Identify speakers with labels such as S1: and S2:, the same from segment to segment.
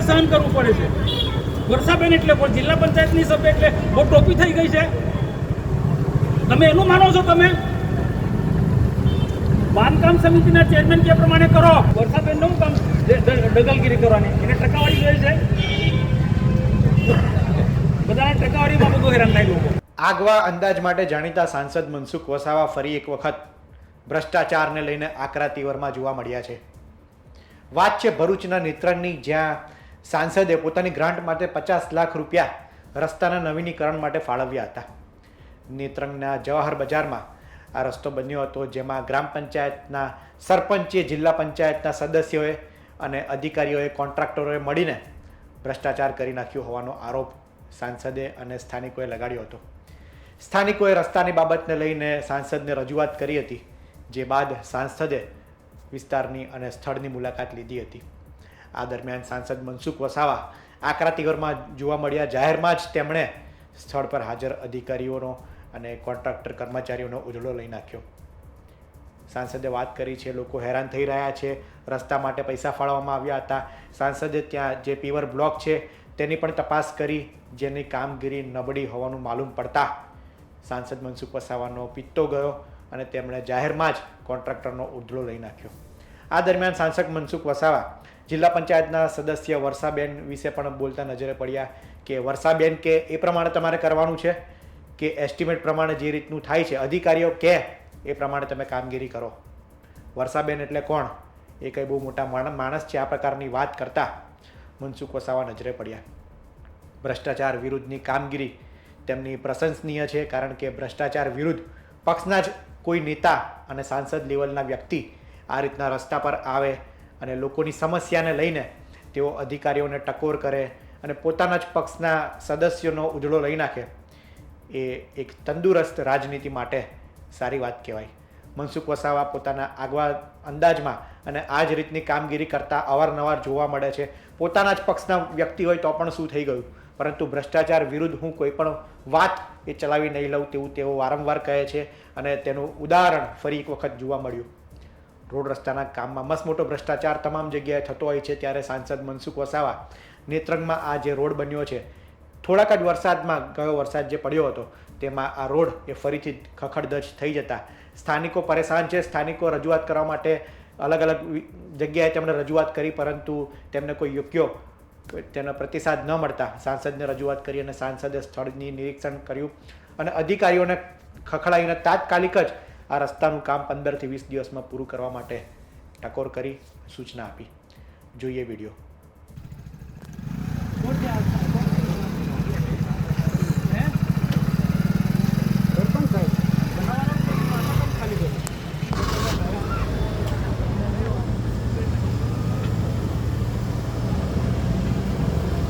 S1: અમારે સહન કરવું પડે છે. વર્ષાબેન એટલે પણ જિલ્લા પંચાયતની સભ્ય એટલે બહુ ટોપી થઈ ગઈ છે. તમે એનું માનો છો તમે? બાંધકામ સમિતિના ચેરમેન કે પ્રમાણે કરો. વર્ષાબેનનું કામ? દગલગીરી કરવાની. એને ટકાવારી જોઈએ છે? બધાને ટકાવારીમાં બધું હેરાન થાય લોકો.
S2: આગવા અંદાજ માટે જાણીતા સાંસદ મનસુખ વસાવા ફરી એક વખત ભ્રષ્ટાચારને લઈને આકરા તીવરમાં જોવા મળ્યા છે. વાત છે ભરૂચના નેત્રણની, જ્યાં સાંસદે પોતાની ગ્રાન્ટ માટે પચાસ લાખ રૂપિયા રસ્તાના નવીનીકરણ માટે ફાળવ્યા હતા. નેત્રંગના જવાહર બજારમાં આ રસ્તો બન્યો હતો, જેમાં ગ્રામ પંચાયતના સરપંચે, જિલ્લા પંચાયતના સદસ્યોએ અને અધિકારીઓએ, કોન્ટ્રાક્ટરોએ મળીને ભ્રષ્ટાચાર કરી નાખ્યો હોવાનો આરોપ સાંસદે અને સ્થાનિકોએ લગાડ્યો હતો. સ્થાનિકોએ રસ્તાની બાબતને લઈને સાંસદને રજૂઆત કરી હતી, જે બાદ સાંસદે વિસ્તારની અને સ્થળની મુલાકાત લીધી હતી. આ દરમિયાન સાંસદ મનસુખ વસાવા આકરા તિગરમાં જોવા મળ્યા. જાહેરમાં જ તેમણે સ્થળ પર હાજર અધિકારીઓનો અને કોન્ટ્રાક્ટર કર્મચારીઓનો ઉજળો લઈ નાખ્યો. સાંસદે વાત કરી છે, લોકો હેરાન થઈ રહ્યા છે, રસ્તા માટે પૈસા ફાળવવામાં આવ્યા હતા. સાંસદે ત્યાં જે પીવર બ્લોક છે, તેની પણ તપાસ કરી, જેની કામગીરી નબળી હોવાનું માલુમ પડતા સાંસદ મનસુખ વસાવાનો પિત્તો ગયો અને તેમણે જાહેરમાં જ કોન્ટ્રાક્ટરનો ઉજળો લઈ નાખ્યો. આ દરમિયાન સાંસદ મનસુખ વસાવા જિલ્લા પંચાયતના સદસ્ય વર્ષાબેન વિશે પણ બોલતા નજરે પડ્યા કે વર્ષાબેન કે એ પ્રમાણે તમારે કરવાનું છે? કે એસ્ટિમેટ પ્રમાણે જે રીતનું થાય છે? અધિકારીઓ કે એ પ્રમાણે તમે કામગીરી કરો. વર્ષાબેન એટલે કોણ? એ કંઈ બહુ મોટા માણ- માણસ છે, આ પ્રકારની વાત કરતા મનસુખ વસાવા નજરે પડ્યા. ભ્રષ્ટાચાર વિરુદ્ધની કામગીરી તેમની પ્રશંસનીય છે, કારણ કે ભ્રષ્ટાચાર વિરુદ્ધ પક્ષના જ કોઈ નેતા અને સાંસદ લેવલના વ્યક્તિ આ રીતના રસ્તા પર આવે અને લોકોની સમસ્યાને લઈને તેઓ અધિકારીઓને ટકોર કરે અને પોતાના જ પક્ષના સદસ્યોનો ઉજળો લઈ નાખે. એ એક તંદુરસ્ત રાજનીતિ માટે સારી વાત કહેવાય. મનસુખ વસાવા પોતાના આગવા અંદાજમાં અને આ જ રીતની કામગીરી કરતા અવારનવાર જોવા મળે છે. પોતાના જ પક્ષના વ્યક્તિ હોય તો પણ શું થઈ ગયું? પરંતુ ભ્રષ્ટાચાર વિરુદ્ધ હું કોઈ પણ વાત એ ચલાવી નહીં લઉં તેવું તેઓ વારંવાર કહે છે અને તેનું ઉદાહરણ ફરી એક વખત જોવા મળ્યું. રોડ રસ્તાના કામમાં મસ્ત મોટો ભ્રષ્ટાચાર તમામ જગ્યાએ થતો હોય છે ત્યારે સાંસદ મનસુખ વસાવા નેત્રંગમાં આ જે રોડ બન્યો છે, થોડાક જ વરસાદમાં ગયો વરસાદ જે પડ્યો હતો, તેમાં આ રોડ એ ફરીથી ખખડધજ થઈ જતા. સ્થાનિકો પરેશાન છે, સ્થાનિકો રજૂઆત કરવા માટે અલગ અલગ જગ્યાએ તેમણે રજૂઆત કરી, પરંતુ તેમને કોઈ યોગ્ય તેનો પ્રતિસાદ ન મળતા સાંસદને રજૂઆત કરી અને સાંસદે સ્થળની નિરીક્ષણ કર્યું અને અધિકારીઓને ખખડાવીને તાત્કાલિક જ આ રસ્તાનું કામ પંદરથી વીસ દિવસમાં પૂરું કરવા માટે ટકોર કરી સૂચના આપી. જોઈએ વીડિયો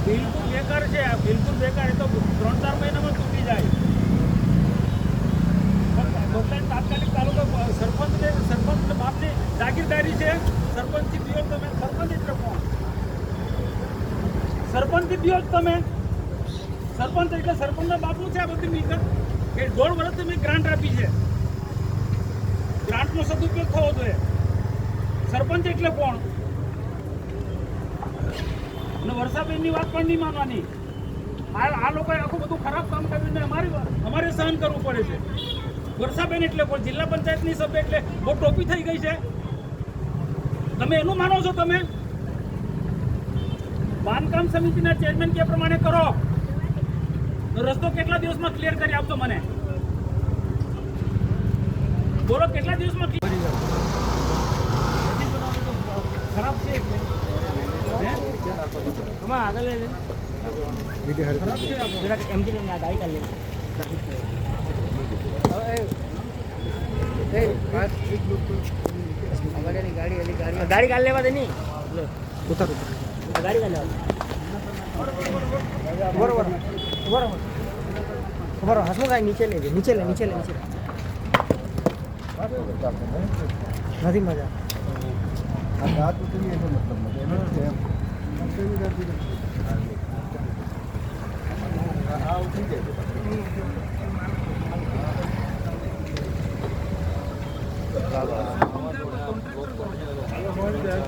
S1: બિલકુલ બેકાર છે આ બિલકુલ બેકાર એ તો ત્રણ ચાર મહિનામાં તૂટી જાય બદલાઈને તાત્કાલિક તાલુકા સરપંચ ને સરપંચ ને બાપની જાગીરદારી છે સરપંચથી દિયો તમે સરપંચ એટલે કોણ સરપંચથી જ તમે. સરપંચ એટલે સરપંચના બાપનું છે આ બધી મિલકત. એ દોઢ વર્ષથી મેં ગ્રાન્ટ આપી છે. ગ્રાન્ટનો સદુપયોગ થવો જોઈએ. સરપંચ એટલે કોણ? અને વર્ષાબેનની વાત પણ નહીં માનવાની. આ આ લોકોએ આખું બધું ખરાબ કામ કર્યું ને અમારી અમારે સહન કરવું પડે છે. વર્ષાબેન એટલે પણ જિલ્લા પંચાયતની સભ્ય એટલે બહુ ટોપી થઈ ગઈ છે. તમે એનું માનો છો તમે? બાંધકામ સમિતિના ચેરમેન કે પ્રમાણે કરો તો રસ્તો કેટલા દિવસમાં ક્લિયર કરી આપશો મને બોલો કેટલા દિવસમાં clear- ખરાબ છે એટલે. હે? આમાં આગળ લે લે. ખરાબ છે આ બહુ.
S3: જરાક એમથી લઈને આ ગાડી કાઢી ગાડી કાઢી લેવા દે નહીં ઉતર ઉતર ગાડી કાઢી લેવા બરોબર. બરોબર. બરોબર. હસમુખ આ નીચે લેજે નીચે લે નીચે લે, નીચે. નથી મજા.
S1: તલાટી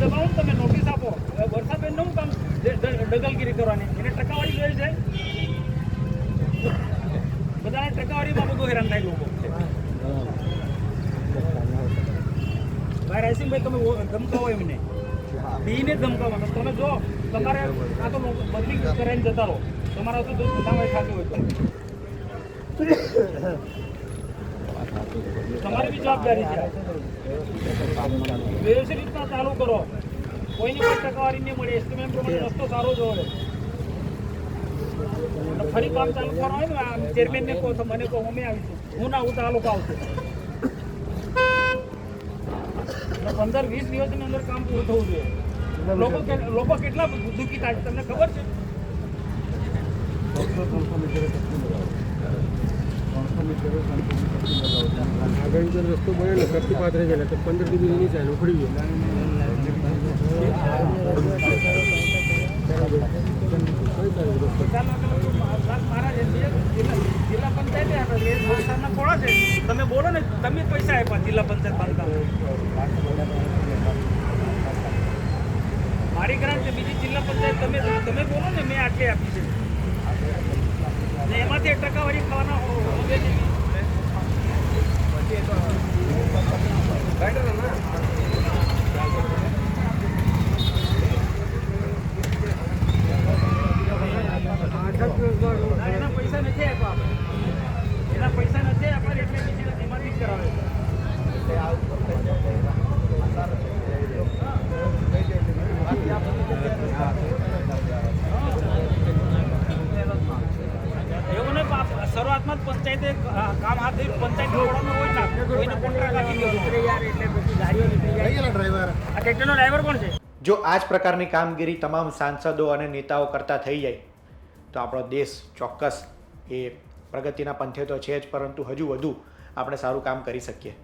S1: દબાવો તમે નોટિસ આપો. વર્ષાબેનને શું કામ દગલગીરી કરવાની? એને ટકાવારી જોઈએ છે? બધાને ટકાવારીમાં બધું હેરાન થાય લોકો. ભાઈ રાયસિંહભાઈ તમે ધમકાવો એમને બીને ધમકાવો તમે જો, તમારે આ તો બદલી કરાવીને જતા રહો. તમારા તો ધંધામાં ખાતું હોય તમારી બી જવાબદારી છે. વ્યવસ્થિત રીતના ચાલુ કરો. કોઈને કોઈ ટકાવારી નહીં મળે. એસ્ટિમેટ પ્રમાણે રસ્તો સારો જ હોય. ફરી કામ ચાલુ કરવાનું ચેરમેનને કહો તો મને કહો, અમે આવીશું. હું ના હું તો આ લોકો આવશે એટલે પંદર, વીસ દિવસની અંદર કામ પૂરું થવું જોઈએ. લોકો લોકો કેટલા દુઃખી થાય તમને ખબર છે?
S3: આગળ જો રસ્તો બને ને ફરતી પાત્ર છે તો પંદર ડિગ્રી નીચે ઉખડી
S1: જિલ્લા પંચાયતે આપે છે તમે બોલો તમે પૈસા આપ્યા જિલ્લા પંચાયત બાંધકામ મારી ગ્રાન્ટ બીજી જિલ્લા પંચાયત તમે તમે બોલો મેં આટલી આપી છે એમાંથી એક ટકાવારી ખાવાના. ના, એના પૈસા નથી આપ્યા આપણે. એના પૈસા નથી આપ્યા એટલે બીજી એમાંથી જ કરાવે છે. એવું નહીં બાપ, શરૂઆતમાં જ પંચાયતે કામ હાથ ધર્યું પંચાયત જોડવાનું હોય ના કોઈને કોન્ટ્રાક્ટ આપી દેવો
S3: યાર એટલે પછી ગાડીઓ નીકળી જાય
S1: આ ટ્રેક્ટરનો ડ્રાઈવર કોણ છે?
S2: જો આ જ પ્રકારની કામગીરી તમામ સાંસદો અને નેતાઓ કરતા થઈ જાય તો આપણો દેશ ચોક્કસ એ પ્રગતિના પંથે તો છે જ પરંતુ હજુ વધુ આપણે સારું કામ કરી શકીએ.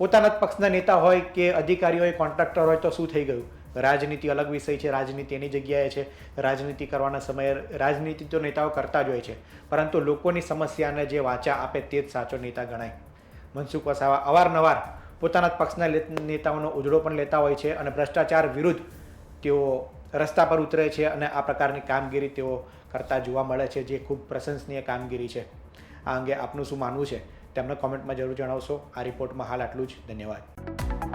S2: પોતાના જ પક્ષના નેતા હોય કે અધિકારી હોય કોન્ટ્રાક્ટર હોય તો શું થઈ ગયું? રાજનીતિ અલગ વિષય છે, રાજનીતિ એની જગ્યાએ છે. રાજનીતિ કરવાના સમયે રાજનીતિ તો નેતાઓ કરતા જ હોય છે, પરંતુ લોકોની સમસ્યાને જે વાચા આપે તે જ સાચો નેતા ગણાય. મનસુખ વસાવા અવારનવાર પોતાના પક્ષના નેતાઓનો ઉજળો પણ લેતા હોય છે અને ભ્રષ્ટાચાર વિરુદ્ધ તેઓ રસ્તા પર ઉતરે છે અને આ પ્રકારની કામગીરી તેઓ કરતા જોવા મળે છે, જે ખૂબ પ્રશંસનીય કામગીરી છે. આ અંગે આપનું શું માનવું છે? તેમને કોમેન્ટમાં જરૂર જણાવશો. આ રિપોર્ટમાં હાલ આટલું જ. ધન્યવાદ.